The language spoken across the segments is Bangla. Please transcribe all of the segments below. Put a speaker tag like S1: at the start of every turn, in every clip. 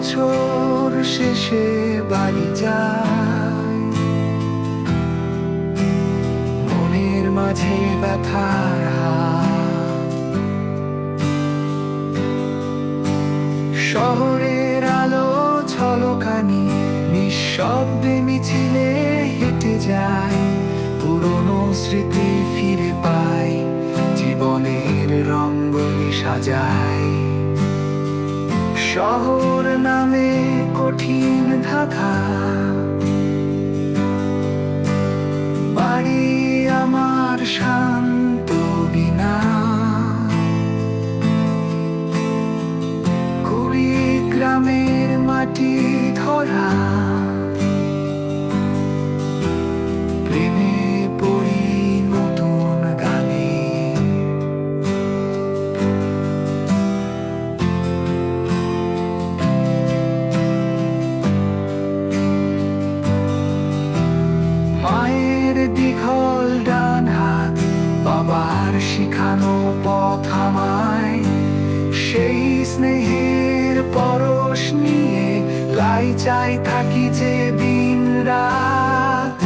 S1: বছর শেষে বাড়ি যায়। মনের মাঝে ব্যথার শহরের আলো ছলকানি নিঃশব্দে মিছিলে হেঁটে যায়। পুরনো স্মৃতি শহর নামে কঠিন ধাঁধা। বাড়ি আমার শান্ত বিনা। কুড়ি গ্রামের মাটি ধরা। দীঘল ডান হাত বাবার শিখানো পথ আমায়। সেই স্নেহের পরশ নিয়ে লাই চাই থাকি যে দিন রাত।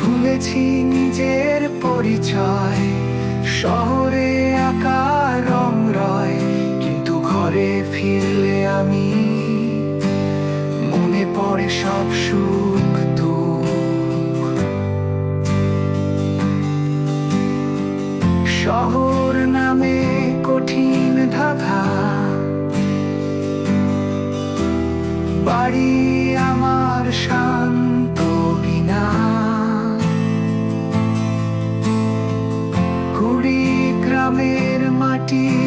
S1: ভুলেছি নিজের পরিচয়, শহরে আঁকা সব সুখ শহর নামে কঠিন ধাঁধা। বাড়ি আমার শান্ত বিনা। গ্রামের মাটি